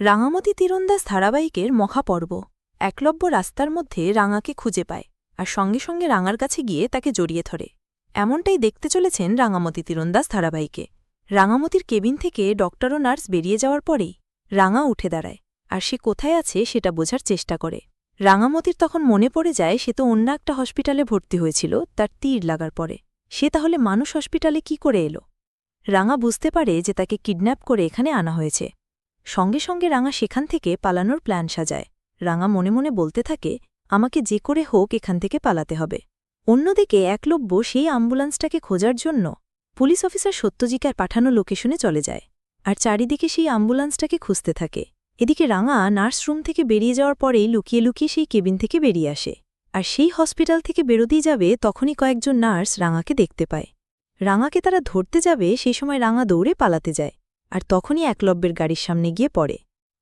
রাঙামতি তীরন্দাজ ধারাবাহিকের মহাপর্ব। একলব্য রাস্তার মধ্যে রাঙাকে খুঁজে পায় আর সঙ্গে সঙ্গে রাঙার কাছে গিয়ে তাকে জড়িয়ে ধরে। এমনটাই দেখতে চলেছেন রাঙামতি তীরন্দাজ ধারাবাহিকে। রাঙামতির কেবিন থেকে ডক্টর ও নার্স বেরিয়ে যাওয়ার পরেই রাঙা উঠে দাঁড়ায় আর সে কোথায় আছে সেটা বোঝার চেষ্টা করে। রাঙামতির তখন মনে পড়ে যায় সে তো অন্য একটা হসপিটালে ভর্তি হয়েছিল, তার তীর লাগার পরে। সে তাহলে মানুষ হসপিটালে কি করে এলো? রাঙা বুঝতে পারে যে তাকে কিডন্যাপ করে এখানে আনা হয়েছে। সঙ্গে সঙ্গে রাঙা সেখান থেকে পালানোর প্ল্যান সাজায়। রাঙা মনে মনে বলতে থাকে, আমাকে যে করে হোক এখান থেকে পালাতে হবে। অন্যদিকে একলব্য সেই অ্যাম্বুলেন্সটাকে খোঁজার জন্য পুলিশ অফিসার সত্যজিকার পাঠানো লোকেশনে চলে যায় আর চারিদিকে সেই অ্যাম্বুলেন্সটাকে খুঁজতে থাকে। এদিকে রাঙা নার্সরুম থেকে বেরিয়ে যাওয়ার পরেই লুকিয়ে লুকিয়ে সেই কেবিন থেকে বেরিয়ে আসে আর সেই হসপিটাল থেকে বেরোতেই যাবে তখনই কয়েকজন নার্স রাঙাকে দেখতে পায়। রাঙাকে তারা ধরতে যাবে সেই সময় রাঙা দৌড়ে পালাতে যায়। আর তখনই একলব্যের গাড়ির সামনে গিয়ে পড়ে।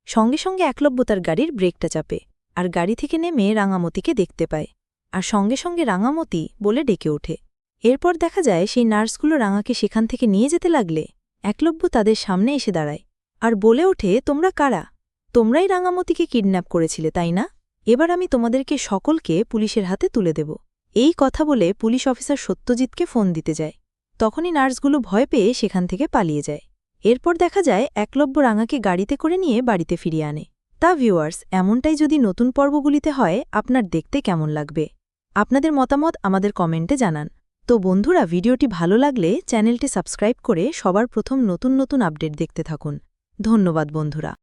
সঙ্গে সঙ্গে একলব্য তার গাড়ির ব্রেকটা চাপে আর গাড়ি থেকে নেমে রাঙামতিকে দেখতে পায় আর সঙ্গে সঙ্গে রাঙামতি বলে ডেকে ওঠে। এরপর দেখা যায় সেই নার্সগুলো রাঙাকে সেখান থেকে নিয়ে যেতে লাগলে একলব্য তাদের সামনে এসে দাঁড়ায় আর বলে ওঠে, তোমরা কারা? তোমরাই রাঙামতিকে কিডন্যাপ করেছিলে, তাই না? এবার আমি তোমাদেরকে সকলকে পুলিশের হাতে তুলে দেব। এই কথা বলে পুলিশ অফিসার সত্যজিৎকে ফোন দিতে যায়। তখনই নার্সগুলো ভয় পেয়ে সেখান থেকে পালিয়ে যায়। এরপর দেখা যায় একলব্য রাঙাকে গাড়িতে করে নিয়ে বাড়িতে ফিরিয়ে আনে। তা ভিউয়ার্স এমনটাই যদি নতুন পর্বগুলিতে হয়, আপনার দেখতে কেমন লাগবে? আপনাদের মতামত আমাদের কমেন্টে জানান। তো বন্ধুরা, ভিডিওটি ভালো লাগলে চ্যানেলটি সাবস্ক্রাইব করে সবার প্রথম নতুন নতুন আপডেট দেখতে থাকুন। ধন্যবাদ বন্ধুরা।